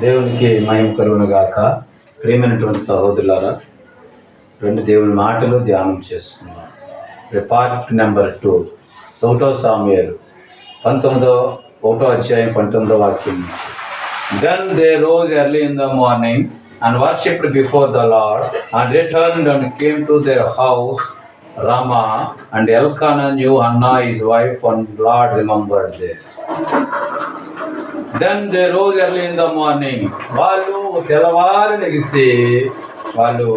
దేవునికి మయం కలుగును గాక ప్రియమైనటువంటి సహోదరులారా రెండు దేవుని మాటలు ధ్యానం చేసుకుందాం. పార్ట్ నెంబర్ టూ ఒకటో సామ్యాలు పంతొమ్మిదో ఒకటో అధ్యాయం పంతొమ్మిదో వాక్యం. Then they rose early in the morning and worshipped before the lord and return and came to their house Rama and Elkanah knew అన్నా his wife and Lord remembered them. Then they rose early in the morning వాళ్ళు తెల్లవారు లెగిసి వాళ్ళు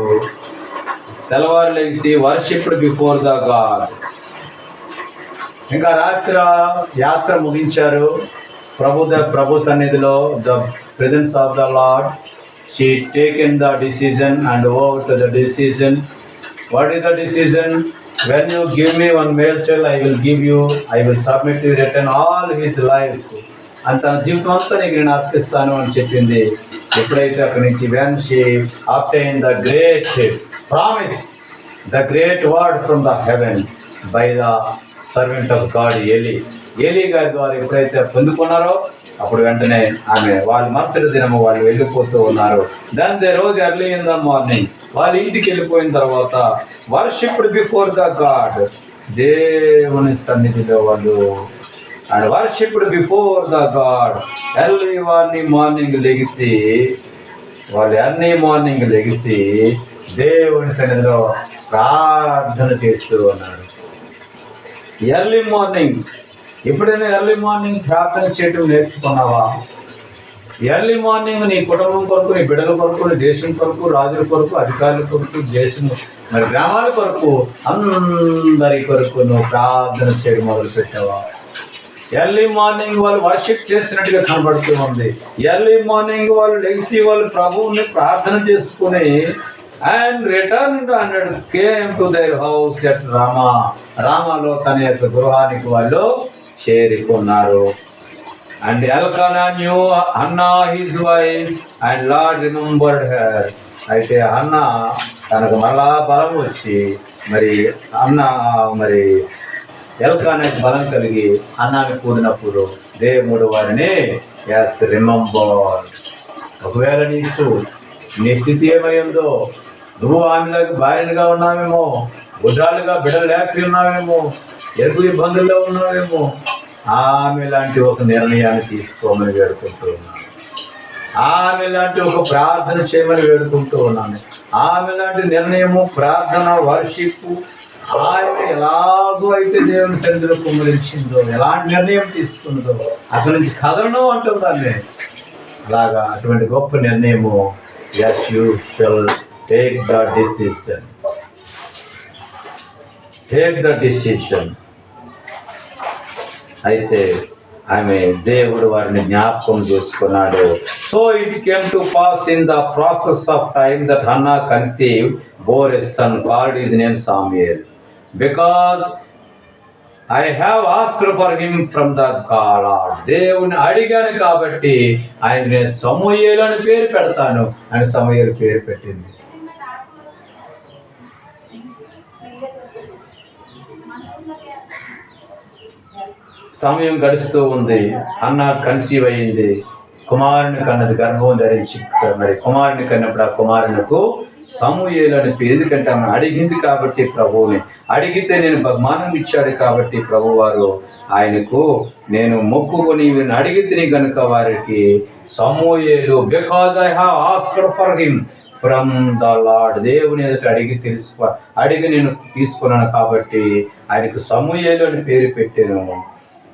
తెల్లవారు లెగిసి worshipped before the God. ఇంకా రాత్రి యాత్ర ముగించారు. ప్రభు ద ప్రభు సన్నిధిలో the presence of the lord she taken the decision and over to the decision what is the decision when you give me one male child I will give you I will submit you return all his life అంత జీవితం అంతా నీకు నేను అర్పిస్తాను అని చెప్పింది. ఎప్పుడైతే అక్కడి నుంచి when she obtained the great promise the great word from the heaven by the servant of God Eli Eli గారి ద్వారా ఎప్పుడైతే పొందుకున్నారో అప్పుడు వెంటనే ఆమె వాళ్ళు మరుసటి దినము వాళ్ళు వెళ్ళిపోతూ ఉన్నారు. దాని దే రోజు ఎర్లీ ఇన్ ద మార్నింగ్ వాళ్ళ ఇంటికి వెళ్ళిపోయిన తర్వాత వర్షిప్డ్ బిఫోర్ ద గాడ్ దేవుని సన్నిధిలో వాళ్ళు and worshipped before the God early morning morning లెగిసి వాళ్ళు ఎర్లీ మార్నింగ్ లెగిసి దేవుని సన్నిధిలో ప్రార్థన చేస్తూ ఉన్నాడు. ఎర్లీ మార్నింగ్ ఎప్పుడైనా ఎర్లీ మార్నింగ్ ప్రార్థన చేయటం నేర్చుకున్నావా? ఎర్లీ మార్నింగ్ నీ కుటుంబం కొరకు నీ బిడ్డల కొరకు నీ దేశం కొరకు రాజుల కొరకు అధికారుల కొరకు దేశం మరి గ్రామాల కొరకు అందరి కొరకు నువ్వు ప్రార్థన చేయడం మొదలు పెట్టావా ఎర్లీ మార్నింగ్ వాళ్ళు వర్షిప్ చేసినట్టుగా కనబడుతూ ఉంది. ఎర్లీ మార్నింగ్ వాళ్ళు లెగిసి వాళ్ళు ప్రభువుని ప్రార్థన చేసుకుని and return and came to their house at Rama రామాలో తన యొక్క గృహానికి వాళ్ళు చేరుకున్నారు. And Elkanah knew Hannah his wife and lord remembered her అయితే అన్న తనకు మళ్ళా బలం వచ్చి మరి అన్న మరి ఎలక్ట్రానిక్ బలం కలిగి అన్నాన్ని కూడినప్పుడు దేవుడు వారిని ఎస్ రిమంబర్ ఒకవేళ నీకు నీ స్థితి ఏమైందో నువ్వు ఆమెలకు భార్యలుగా ఉన్నావేమో గుడ్రాలుగా బిడ్డలు లేక ఉన్నావేమో ఎరుపు ఇబ్బందుల్లో ఉన్నావేమో ఆమె లాంటి ఒక నిర్ణయాన్ని తీసుకోమని వేడుకుంటూ ఉన్నాను. ఆమె లాంటి ఒక ప్రార్థన చేయమని వేడుకుంటూ ఉన్నాను. ఆమె లాంటి నిర్ణయము ప్రార్థన వర్షిప్పు ఆయన ఎలాగో అయితే దేవుని సన్నిధిలో కుమ్మరించిందో ఎలాంటి నిర్ణయం తీసుకున్నదో అసలు నుంచి కథను అంటుందాన్ని అలాగా అటువంటి గొప్ప నిర్ణయము as you shall take the decision take the decision అయితే ఆమె దేవుడు వారిని జ్ఞాపకం చేసుకున్నాడు. So it came to pass in the process of time that Hannah conceived bore a son called his name Samuel because I have asked for him from the God దేవుని అడిగాను కాబట్టి ఆయన నేను అని పేరు పెడతాను అని సమూయేలు పేరు పెట్టింది. సమయం గడుస్తూ ఉంది. అన్న కన్సీవ్ అయింది. కుమారుని కన్నది గర్భం ధరించి మరి కుమారుని కన్నప్పుడు ఆ కుమారునికు సమూయేలు అని పేరు ఎందుకంటే ఆమె అడిగింది కాబట్టి ప్రభువుని. అడిగితే నేను బహుమానం ఇచ్చాడు కాబట్టి ప్రభువారు ఆయనకు నేను మొక్కుకొని వీరిని అడిగితే గనుక వారికి సమూయేలు because I have asked for him from the lord. దేవుని ఎదుట అడిగి తెలుసుకో అడిగి నేను తీసుకున్నాను కాబట్టి ఆయనకు సమూహేలు అని పేరు పెట్టాను.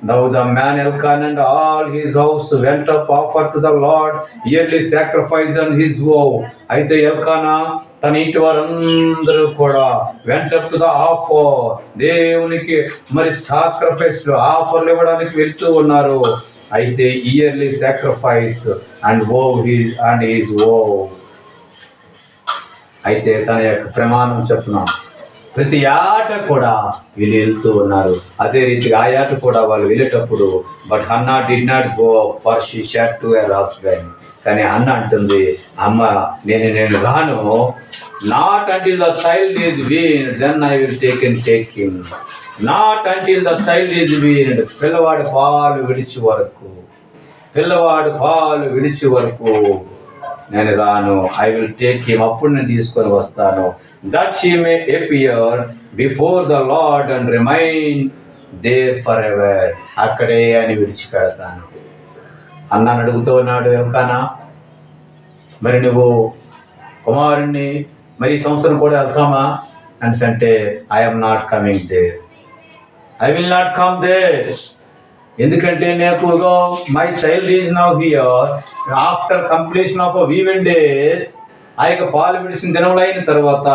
Now the man Elkanah and all his house went up offer to the Lord yearly sacrifice and his vow. అయితే ఎల్కానా తన ఇంటి వారందరూ కూడా వెంట టు ద ఆఫర్ దేవునికి మరి సాక్రిఫైస్ ఆఫర్లు ఇవ్వడానికి వెళ్తూ ఉన్నారు. అయితే yearly sacrifice and oh his and his oh అయితే తన యొక్క ప్రమాణం చెప్తున్నాం ప్రతి ఆట కూడా వీళ్ళు వెళ్తూ ఉన్నారు. అదే రీతిగా ఆ ఆట కూడా వాళ్ళు వెళ్ళేటప్పుడు but Hannah did not go for she said to her husband కానీ అన్న అంటుంది అమ్మ నేను నేను రాను. Not until the child is weaned then I will take in take him not until the child is weaned పిల్లవాడు పాలు విడిచి వరకు పిల్లవాడు పాలు విడిచి వరకు నేను రాను. ఐ విల్ టేక్ హిమ్ అప్పుడు నేను తీసుకొని వస్తాను. That she may appear before the lord and remain there for ever అక్కడే అని విడిచిపెడతాను. అన్నాను అడుగుతూ ఉన్నాడు ఎవరికానా మరి నువ్వు కుమారుణ్ణి మరి ఈ సంవత్సరం కూడా వెళ్తామా? అని అంటే I'm not coming there I will not come there ఎందుకంటే నాకు my child is now here after completion of weaned days ఆ యొక్క పాలు విడిచిన దినములు తర్వాత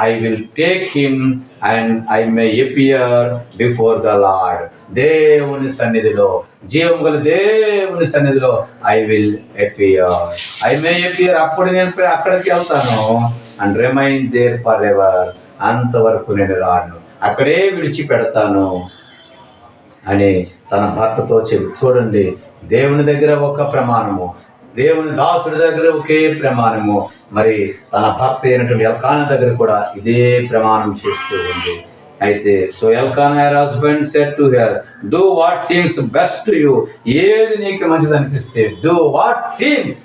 I will take him and I may appear before the lord దేవుని సన్నిధిలో జీవం గల దేవుని సన్నిధిలో I will appear I may appear అప్పుడు నేను అక్కడికి వెళ్తాను and remain there for ever అంతవరకు నేను రాను. అక్కడే విడిచిపెడతాను. అని తన భర్తతో చెప్పి చూడండి దేవుని దగ్గర ఒక ప్రమాణము దేవుని దాసుడి దగ్గర ఒకే ప్రమాణము. మరి తన భర్త అయినటువంటి ఎల్కాన దగ్గర కూడా ఇదే ప్రమాణం చేస్తూ ఉంది. అయితే so Elkanah her husband said to her do what seems best to you ఏది నీకు మంచిది అనిపిస్తే do what seems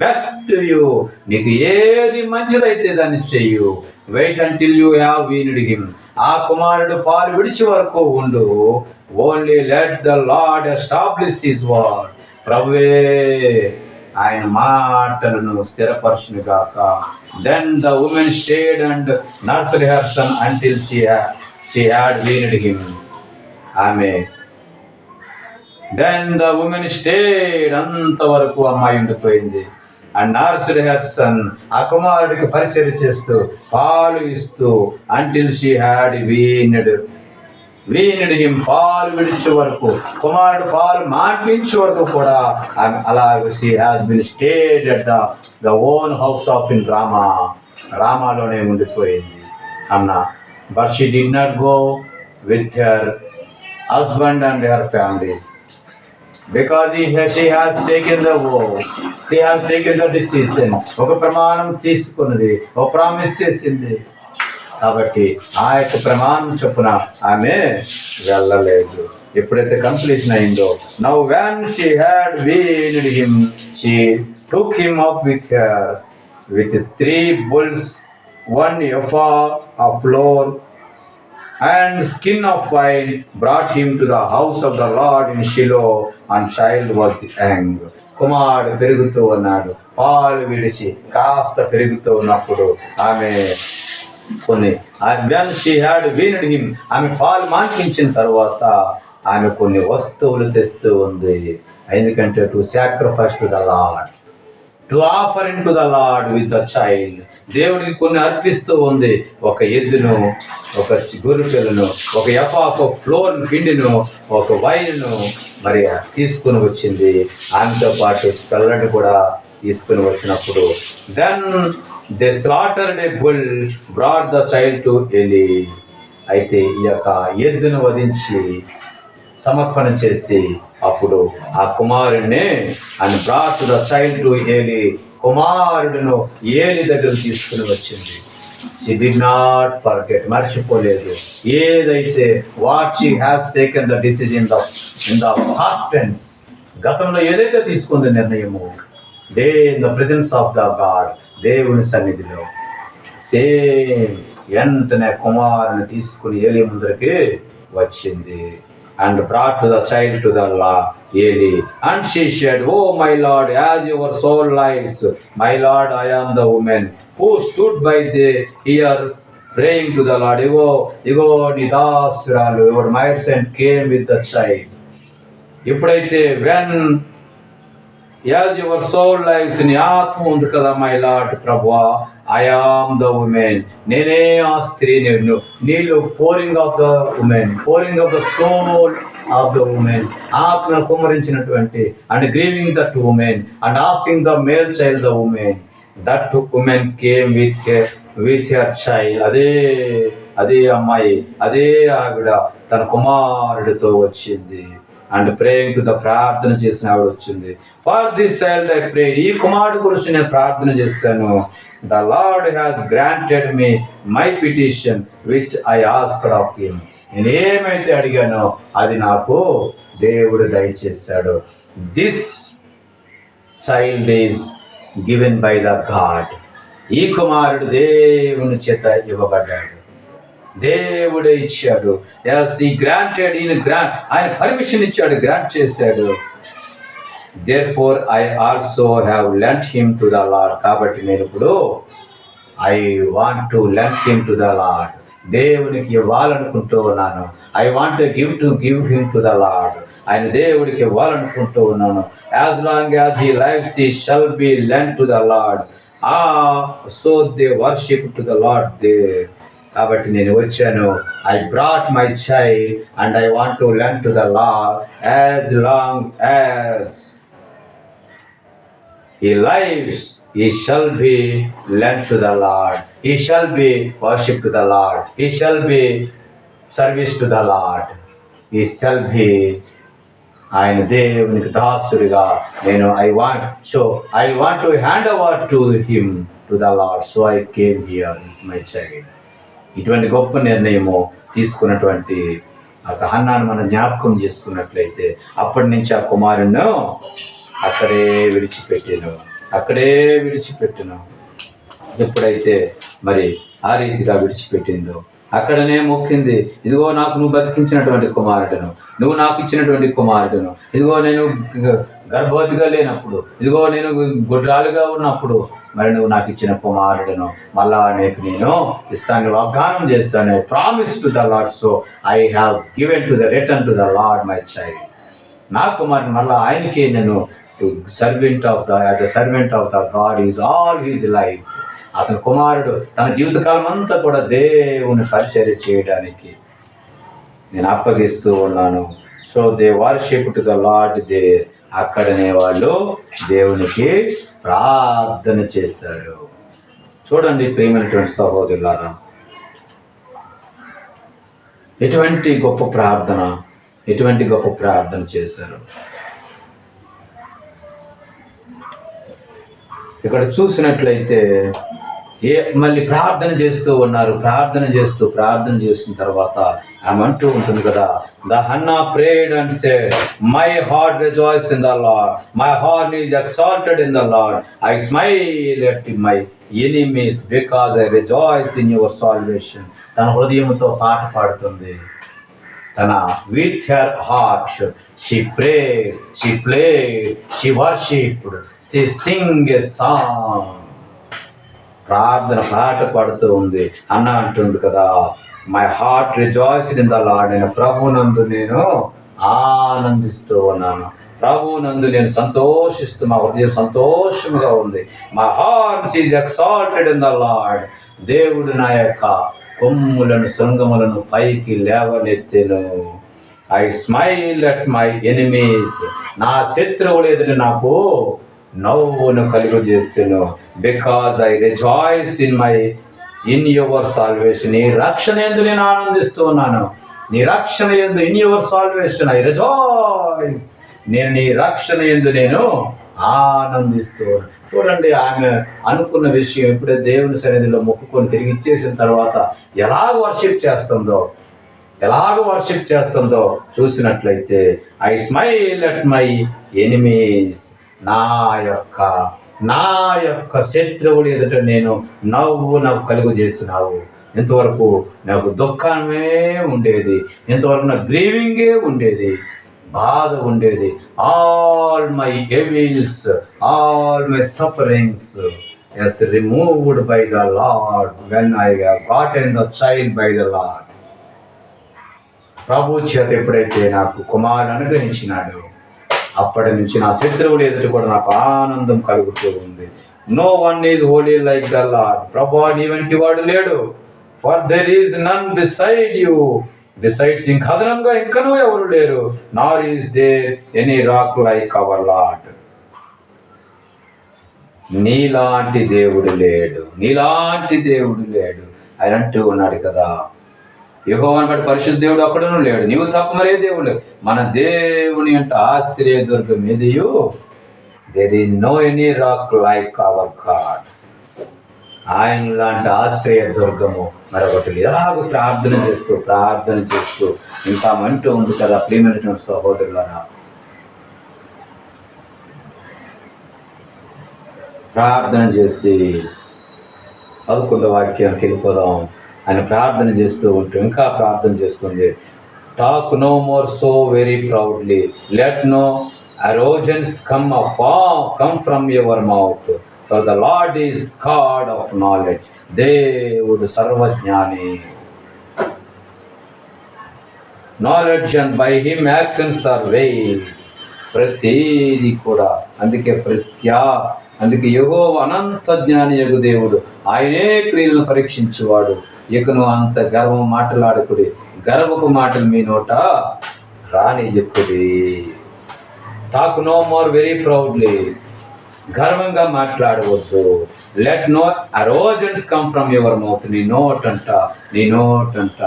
best you నీకు ఏది మంచిదైతే దాన్ని చెయ్యు wait until you have weaned him ఆ కుమారుడు పాలు విడిచి వరకు ఉండు. Only let the lord establish his word ప్రభువే ఆయన మాటలను స్థిరపరచును గాక. Then the woman stayed and nursed her son until she she had weaned him ఆమె దెన్ ద ఉమెన్ స్టేడ్ అంతవరకు అమ్మాయి ఉండిపోయింది. అండ్ నార్సుడ్ హెర్సన్ ఆ కుమారుడికి పరిచయం చేస్తూ పాలు ఇస్తూ until she had weaned weaned him పాలు విడిచే వరకు కుమారుడు పాలు మాటించే వరకు కూడా ఆమె అలాగే she has been stayed at the the own house of in Rama రామాలోనే ఉండిపోయింది. Hannah but she did not go with her husband and her families because she has taken the oh she has taken the decision. ఒక ప్రమాణం తీసుకున్నది. ఒక promise చేసింది. కాబట్టి ఆ యొక్క ప్రమాణం చొప్పున ఆమె వెళ్ళలేదు. ఎప్పుడైతే కంప్లీషన్ అయిందో now when she had weaned him she took him up with her with three bulls one ephah a flour and skin of wine brought him to the house of the Lord in Shiloh, and child was young. కుమారుడు పెరుగుతూ ఉన్నాడు. పాలు విడిచి కాస్త పెరుగుతూ ఉన్నప్పుడు ఆమె కొన్ని when she had weaned him ఆమె పాలు మాన్పించిన తర్వాత ఆమె కొన్ని వస్తువులు తెస్తూ ఉంది. ఎందుకంటే to sacrifice to the lord to offer in to the lord with the child దేవుడికి కొన్ని అర్పిస్తూ ఉంది. ఒక ఎద్దును ఒక గొర్రె ఒక ఎఫాఫ్ ఫ్లోర్ పిండిను ఒక వైర్ను మరి తీసుకుని వచ్చింది. ఆమెతో పాటు పిల్లని కూడా తీసుకుని వచ్చినప్పుడు then they slaughter the bull brought the child to Eli అయితే ఈ యొక్క ఎద్దును వధించి సమర్పణ చేసి అప్పుడు ఆ కుమారుడిని అని brought the child to Eli కుమారుడును ఏలి దగ్గర తీసుకుని వచ్చింది. షీ డి నాట్ ఫర్గెట్ మర్చిపోలేదు. ఏదైతే what she has taken the decision the in the past tense గతంలో ఏదైతే తీసుకుంది నిర్ణయము they in the presence of the God దేవుని సన్నిధిలో. సేమ్ వెంటనే కుమారుని తీసుకుని ఏలి ముందరికి వచ్చింది. And brought the child to the law Eli and she said oh my lord as your soul lives my lord I am the woman who stood by the here praying to the lord ఇగో ఇగో నీ దాసురాలు your మైర్స్ and came with the child ఎప్పుడైతే when as your soul lives నీ ఆత్మ ఉంది కదా my lord ప్రభువా I am the woman నేనే ఆ స్త్రీ నేను. నీళ్ళు pouring of the woman pouring of the soul of the woman ఆత్మ కుమరించినటువంటి and grieving that woman and asking the male child the woman that woman came with with her child అదే అదే అమ్మాయి అదే ఆవిడ తన కుమారుడితో వచ్చింది. అండ్ ప్రేయింగ్ ద ప్రార్థన చేసిన ఆవిడ వచ్చింది. For this child I pray ఈ కుమారుడు గురించి నేను ప్రార్థన చేశాను. The lord has granted me my petition which I asked of him నేను ఏమైతే అడిగానో అది నాకు దేవుడు దయచేశాడు. This child is given by the God ఈ కుమారుడు దేవుని చేత ఇవ్వబడ్డాడు. దేవుడే ఇచ్చాడు. ఎస్ ఈ గ్రాంటెడ్ ఈయన గ్రాంట్ ఆయన పర్మిషన్ ఇచ్చాడు గ్రాంట్ చేశాడు. Therefore I also have lent him to the Lord కాబట్టి నేను ఇప్పుడు I want to lent him to the Lord దేవునికి ఇవ్వాలనుకుంటూ ఉన్నాను. I want give to give him to the Lord ఆయన దేవుడికి ఇవ్వాలనుకుంటూ ఉన్నాను. As long as he life he shall be lent to the Lord ఆ so they worship to the Lord they కాబట్టి నేను వచ్చాను I brought my child and I want to learn to the Lord as long as he lives, he shall be lent to the Lord. He shall be worship to the Lord. He shall be service to the Lord. He shall be ఆయన దేవునికి దాసుడిగా నేను I want so I want to hand over to him to the Lord so I came here my child ఇటువంటి గొప్ప నిర్ణయము తీసుకున్నటువంటి ఆ హన్నాను మనం జ్ఞాపకం చేసుకున్నట్లయితే అప్పటి నుంచి ఆ కుమారును అక్కడే విడిచిపెట్టాను. అక్కడే విడిచిపెట్టాను. ఎప్పుడైతే మరి ఆ రీతిగా విడిచిపెట్టిందో అక్కడనే మొక్కింది. ఇదిగో నాకు నువ్వు బతికించినటువంటి కుమారుడును. నువ్వు నాకు ఇచ్చినటువంటి కుమారుడును. ఇదిగో నేను గర్భవతిగా లేనప్పుడు ఇదిగో నేను గుడ్రాలుగా ఉన్నప్పుడు మరి నువ్వు నాకు ఇచ్చిన కుమారుడును మళ్ళా నీకు నేను ఇస్తాను వాగ్దానం చేస్తాను promise to the Lord so I have given to the return to the Lord my child నా కుమారుడు మళ్ళా ఆయనకి నేను servant of the as a servant of the God is all his life అతని కుమారుడు తన జీవితకాలం అంతా కూడా దేవుని పరిచర్య చేయడానికి నేను అప్పగిస్తూ ఉన్నాను. So they worship to the Lord they అక్కడనే వాళ్ళు దేవునికి ప్రార్థన చేశారు. చూడండి ప్రేమైనటువంటి సహోదరులారా ఎటువంటి గొప్ప ప్రార్థన ఎటువంటి గొప్ప ప్రార్థన చేశారు? ఇక్కడ చూసినట్లయితే ఏ మళ్ళీ ప్రార్థన చేస్తూ ఉన్నారు. ప్రార్థన చేస్తూ ప్రార్థన చేసిన తర్వాత ఆమె అంటూ ఉంటుంది కదా the Hannah prayed and say my heart rejoices in the Lord my heart is exalted in the Lord I smile at my enemies because I rejoice in your salvation. తన హృదయంతో పాట పాడుతుంది. తన with her heart she pray she play she worship she sing a song. ప్రార్థన పాట పడుతూ ఉంది. అన్న అంటుంది కదా my heart rejoices in the Lord నేను ప్రభునందు నేను ఆనందిస్తూ ఉన్నాను. ప్రభునందు నేను సంతోషిస్తూ మా హృదయం సంతోషంగా ఉంది. My heart is exalted in the Lord దేవుడు నా యొక్క కొమ్ములను శృంగములను పైకి లేవనెత్తెను. I smile at my enemies నా శత్రువులు ఎదురు నాకు నవ్వును కలుగు చేసాను. Because I rejoice in my in your salvation నీ రక్షణ ఎందు నేను ఆనందిస్తూ ఉన్నాను. నీ రక్షణ ఎందు in your salvation I rejoices నేను నీ రక్షణ ఎందు నేను ఆనందిస్తూ చూడండి ఆమె అనుకున్న విషయం ఇప్పుడే దేవుని సన్నిధిలో మొక్కుకొని తిరిగి ఇచ్చేసిన తర్వాత ఎలాగ వర్షిప్ చేస్తుందో ఎలాగ వర్షిప్ చేస్తుందో చూసినట్లయితే I smile at my enemies నా యొక్క నా యొక్క శత్రువులు ఎదుట నేను నవ్వు నాకు కలుగు చేసినావు. ఇంతవరకు నాకు దుఃఖమే ఉండేది. ఇంతవరకు నాకు గ్రీవింగే ఉండేది. బాధ ఉండేది. All my evils all my sufferings is removed by the Lord when I got in the child by the Lord ప్రభు చేత ఎప్పుడైతే నాకు కుమారుడు అనుగ్రహించినాడు అప్పటి నుంచి నా శత్రువులు ఎదుటి కూడా నాకు ఆనందం కలుగుతూ ఉంది. No one is holy like the Lord ప్రభా నీ వంటి వాడు లేడు. For there is none beside you besides ఇంక అదనంగా ఇంకనూ ఎవరు లేరు. Nor is there any rock like our Lord నీలాంటి దేవుడు లేడు. నీలాంటి దేవుడు లేడు. అని అంటూ ఉన్నాడు కదా యెహోవాను బట్టి పరిశుద్ధ దేవుడు అక్కడను లేడు. నీవు తప్ప మరే దేవుడు మన దేవుని అంటే ఆశ్రయ దుర్గం ఏదియు? There is no any rock like our God ఆయన లాంటి ఆశ్రయ దుర్గము మరొకటి ఎలాగ ఎలాగో ప్రార్థన చేస్తూ ప్రార్థన చేస్తూ ఇంకా అంటూ ఉంది కదా ప్రియమైనటువంటి సహోదరులరా. ప్రార్థన చేసి పదకొండు వాక్యానికి వెళ్ళిపోదాం. ఆయన ప్రార్థన చేస్తూ ఉంటాం ఇంకా ప్రార్థన చేస్తుంది. Talk no more so very proudly let no arrogance come come from your mouth for the Lord is God of knowledge దేవుడు సర్వజ్ఞాని. Knowledge and by him actions are weighed ప్రతీది కూడా. అందుకే ప్రత్యా అందుకే యహో అనంత జ్ఞాని యగు దేవుడు. ఆయనే క్రియలను పరీక్షించేవాడు. ఇకను అంత గర్వం మాటలాడుకుడి. గర్వపు మాటలు మీ నోట రాని చెప్పుడి talk no more very proudly గర్వంగా మాట్లాడవద్దు. Let no arrogance come from your mouth నీ నోట్ అంట నీ నోట్ అంట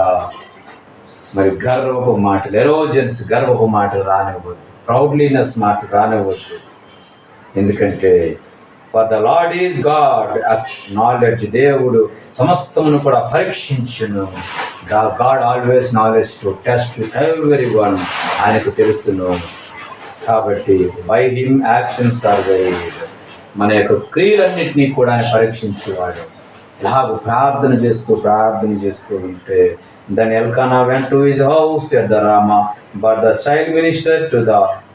మరి గర్వపు మాటలు ఎరోజన్స్ గర్వపు మాటలు రానివ్వద్దు. ప్రౌడ్లీనెస్ మాటలు రానివ్వద్దు. ఎందుకంటే for the Lord is God knowledge దేవుడు సమస్తమును కూడా పరీక్షించును. The God always knowledge to test everyone ఆయనకు తెలుసును. కాబట్టి by him actions are weighed మన యొక్క క్రియలన్నింటినీ కూడా ఆయన పరీక్షించేవాడు. ఇలాగ ప్రార్థన చేస్తూ ప్రార్థన చేస్తూ ఉంటే దాని Elkanah went to his house at the Ramah but the child minister to the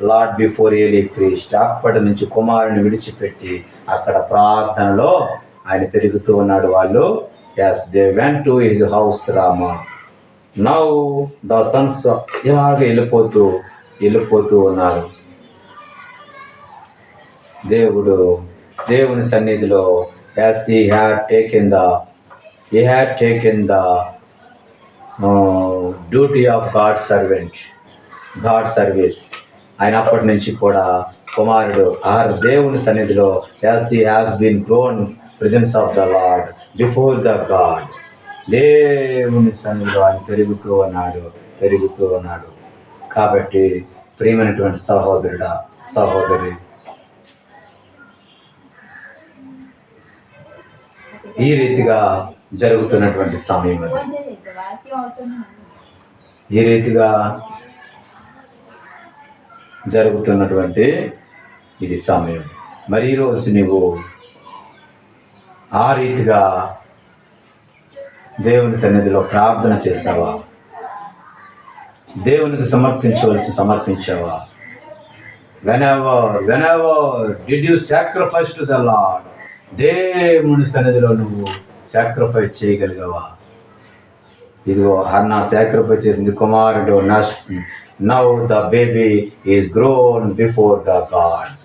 Lord before Eli priest అప్పటి నుంచి కుమారుని విడిచిపెట్టి అక్కడ ప్రార్థనలో ఆయన పెరుగుతూ ఉన్నాడు వాళ్ళు. As they went to his house Ramah now the sons ఇలాగ వెళ్ళిపోతూ వెళ్ళిపోతూ ఉన్నారు. దేవుడు దేవుని సన్నిధిలో as he had taken the he had taken the duty of God servant God service ఆయన అప్పటి నుంచి కూడా కుమారుడు ఆర్ దేవుని సన్నిధిలో as he has been gone presence of the Lord before the God. దేవుని సన్నిధిలో ఆయన పెరుగుతూ ఉన్నాడు పెరుగుతూ ఉన్నాడు. కాబట్టి ప్రియమైనటువంటి సహోదరుడా సహోదరి ఈ రీతిగా జరుగుతున్నటువంటి సమయం అది. ఈ రీతిగా జరుగుతున్నటువంటి ఇది సమయం. మరి ఈరోజు నువ్వు ఆ రీతిగా దేవుని సన్నిధిలో ప్రార్థన చేసావా? దేవునికి సమర్పించవలసి సమర్పించావా? Whenever whenever did you sacrifice to the Lord దేవుని సన్నిధిలో నువ్వు సాక్రిఫైస్ చేయగలిగావా? ఇదిగో అన్న సాక్రిఫైస్ చేసింది కుమారుడు నష్ now the baby is grown before the God.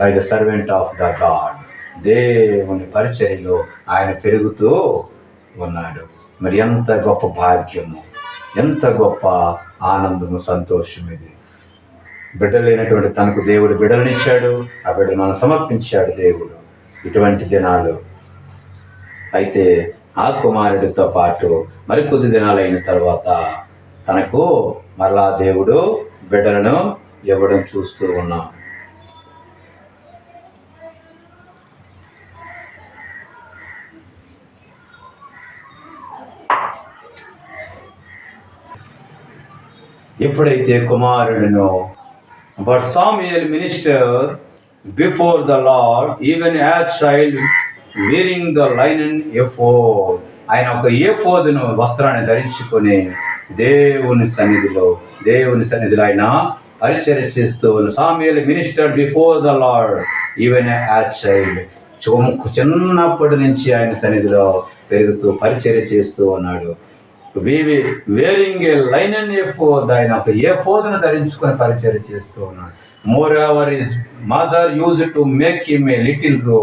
By the servant of the God దేవుని పరిచర్యలో ఆయన పెరుగుతూ ఉన్నాడు. మరి ఎంత గొప్ప భాగ్యము ఎంత గొప్ప ఆనందము సంతోషం ఇది. బిడ్డలేనటువంటి తనకు దేవుడు బిడ్డలనిచ్చాడు ఆ బిడ్డలు మనం సమర్పించాడు దేవుడు ఇటువంటి దినాలు. అయితే ఆ కుమారుడితో పాటు మరికొద్ది దినాలు అయిన తర్వాత తనకు మరలా దేవుడు బిడ్డలను ఇవ్వడం చూస్తూ ఉన్నాం. ఎప్పుడైతే కుమారుడును. But Samuel minister before the Lord even as child wearing the linen and ephod ఆయన ఒక ఏఫోదును వస్త్రాన్ని ధరించుకొని దేవుని సన్నిధిలో దేవుని సన్నిధిలో ఆయన పరిచర్య చేస్తూ Samuel minister before the Lord even as child చిన్నప్పటి నుంచి ఆయన సన్నిధిలో పెరుగుతూ పరిచర్య చేస్తూ ఉన్నాడు. Wearing a linen and ephod ఆయన ఒక ఏ ఫోర్ను ధరించుకొని పరిచయం చేస్తూ ఉన్నాడు. Moreover his mother used to make him a little robe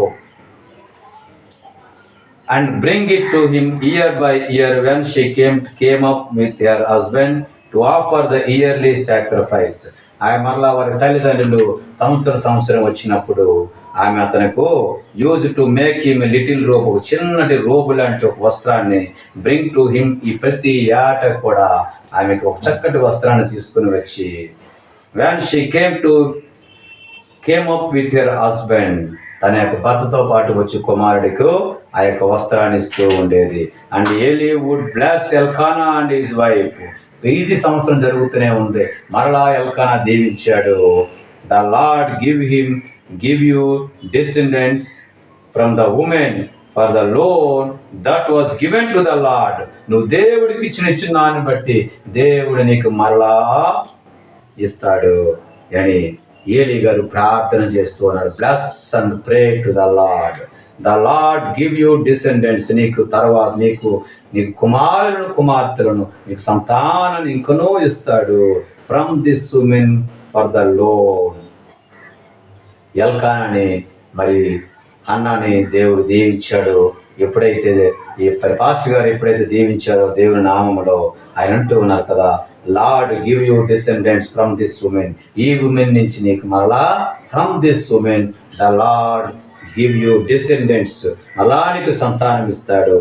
and bring it to him year by year when she came came up with her husband to offer the yearly sacrifice ఆయన మరలా వారి తల్లిదండ్రులు సంవత్సరం సంవత్సరం వచ్చినప్పుడు ఆమె అతనికి used to make him little robe ఒక చిన్నటి రోబు లాంటి ఒక వస్త్రాన్ని బ్రింగ్ టు హిమ్ ఈ ప్రతి ఏట కూడా ఆమెకు ఒక చక్కటి వస్త్రాన్ని తీసుకుని వచ్చి when she came to came up with her husband తన యొక్క భర్తతో పాటు వచ్చి కుమారుడికి ఆ యొక్క వస్త్రాన్ని ఇస్తూ ఉండేది. And Eli would bless Elkanah and his wife ఇది సంవత్సరం జరుగుతూనే ఉంది. మరలా ఎల్కానా దీవించాడు. The Lord give him give you descendants from the woman for the loan that was given to the Lord నువ్వు దేవుడికి ఇచ్చిన ఇచ్చినాన్ని బట్టి దేవుడు నీకు మరలా ఇస్తాడు అని ఏలి గారు ప్రార్థన చేస్తూ ఉన్నాడు bless and pray to the Lord the Lord give you descendants నీకు తర్వాత నీకు నీకు కుమారులను కుమార్తెలను నీకు సంతానాన్ని ఇంకనూ ఇస్తాడు. From this woman for the loan ఎల్కానని మరి అన్నాని దేవుడు దీవించాడు. ఎప్పుడైతే ఈ పాస్టర్ గారు ఎప్పుడైతే దీవించారో దేవుని నామములో ఆయన అంటూ ఉన్నారు కదా Lord give you descendants from this woman. ఈ ఉమెన్ నుంచి నీకు మరలా from this woman the Lord give you descendants. మరలా నీకు సంతానం ఇస్తాడు.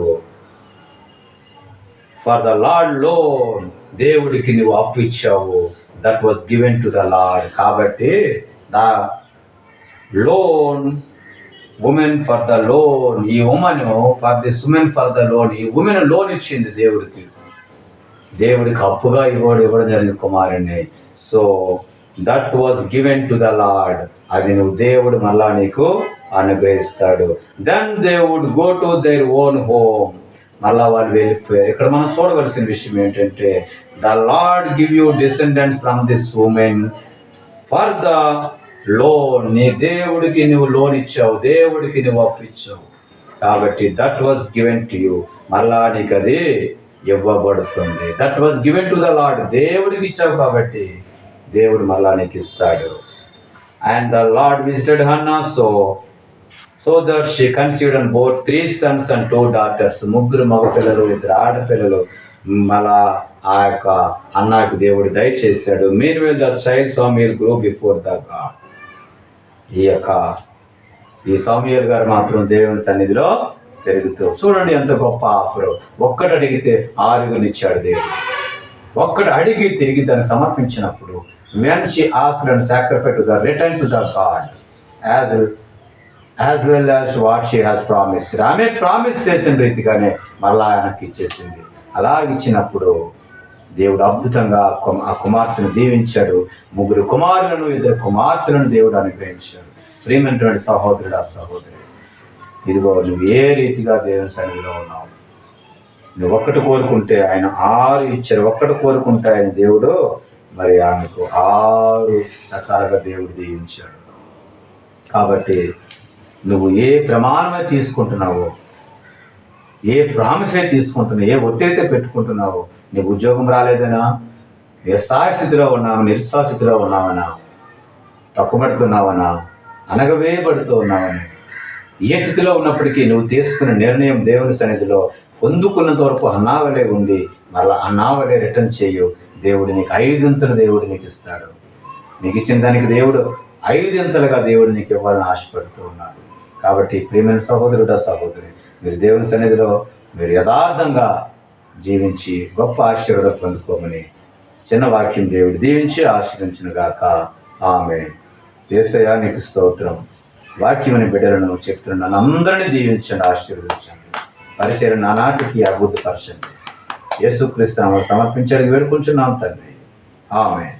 ఫర్ ద లార్డ్ లోన్ దేవుడికి నువ్వు అప్పు ఇచ్చావు. That was given to the Lord. కాబట్టి the loan woman for the loan ఈ woman for this woman for the loan ఈ ఉమెన్ లోన్ ఇచ్చింది దేవుడికి. దేవుడికి అప్పుగా ఇవ్వడు ఇవ్వడం జరిగింది కుమారుణ్ణి. So that was given to the Lord అది నువ్వు దేవుడు మళ్ళా నీకు అనుగ్రహిస్తాడు. Then దేవుడ్ go to their own home మళ్ళా వాళ్ళు వెళ్ళిపోయారు. ఇక్కడ మనం చూడవలసిన విషయం ఏంటంటే the Lord give you descendants from this woman for the loan నీ దేవుడికి నువ్వు లోన్ ఇచ్చావు దేవుడికి నువ్వు అప్పు ఇచ్చావు కాబట్టి that was given to you మళ్ళా నీకు అది ఇవ్వబడుతుంది. That was given to the Lord దేవుడికి ఇచ్చావు కాబట్టి దేవుడు మరలా నీకు ఇస్తాడు and the Lord visited Hannah so so that she conceived and bore three sons and two daughters ముగ్గురు మగపిల్లలు ఇద్దరు ఆడపిల్లలు. మళ్ళా ఆ యొక్క అన్నాకు దేవుడు దయచేశాడు. మీరు విల్ ద చైల్డ్ స్వామి గ్రో బిఫోర్ ద గాడ్ ఈ యొక్క ఈ సౌమ్యుల్ గారు మాత్రం దేవుని సన్నిధిలో పెరుగుతూ చూడండి ఎంత గొప్ప ఆఫర్. ఒక్కటి అడిగితే ఆరుగునిచ్చాడు దేవుడు. ఒక్కటి అడిగి తిరిగి దాన్ని సమర్పించినప్పుడు మంచి ఆస్తులను ask and sacrifice the return to the God as as well as what she has promise ఆమె ప్రామిస్ చేసిన రీతిగానే మరలా ఆయనకి ఇచ్చేసింది. అలా ఇచ్చినప్పుడు దేవుడు అద్భుతంగా ఆ కుమ- ఆ కుమార్తెను దీవించాడు. ముగ్గురు కుమారులను ఇద్దరు కుమార్తెలను దేవుడు అనుగ్రహించాడు. ప్రియమైనటువంటి సహోదరుడు ఆ సహోదరి ఇదిగో నువ్వు ఏ రీతిగా దేవుని సన్నిధిలో ఉన్నావు? నువ్వు ఒక్కటి కోరుకుంటే ఆయన ఆరు ఇచ్చారు. ఒక్కటి కోరుకుంటే ఆయన దేవుడు మరి ఆమెకు ఆరు రకాలుగా దేవుడు దీవించాడు. కాబట్టి నువ్వు ఏ ప్రమాణమే తీసుకుంటున్నావో ఏ ప్రామిసే తీసుకుంటున్నావు ఏ ఒట్టైతే పెట్టుకుంటున్నావో నీకు ఉద్యోగం రాలేదనా? నిస్సాయ స్థితిలో ఉన్నావు? నిరుత్సాహ స్థితిలో ఉన్నావనా? తక్కుబడుతున్నావనా అనగవేయబడుతూ ఉన్నావని ఏ స్థితిలో ఉన్నప్పటికీ నువ్వు తీసుకున్న నిర్ణయం దేవుని సన్నిధిలో పొందుకున్నంత వరకు అన్నావలే ఉండి మరలా అన్నావలే రిటర్న్ చేయు. దేవుడు నీకు ఐదింతలు దేవుడు నీకు ఇస్తాడు. నీకు ఇచ్చిన దానికి దేవుడు ఐదింతలుగా దేవుడు నీకు ఇవ్వాలని ఆశపడుతూ ఉన్నాడు. కాబట్టి ప్రియమైన సహోదరుడా సహోదరి మీరు దేవుని సన్నిధిలో మీరు యథార్థంగా జీవించి గొప్ప ఆశీర్వాదం పొందుకోమని చిన్న వాక్యం దేవుడు దీవించి ఆశీర్వించిన గాక ఆమె ఏసయ్యా నీకు స్తోత్రం. వాక్యమని బిడ్డలను చెప్తున్నాను అందరినీ దీవించండి ఆశీర్వదించండి. పరిచయం నానాటికి అభివృద్ధిపరచండి యేసుక్రీస్తు సమర్పించడానికి వేడుకుంటున్నాం తండ్రి. ఆమె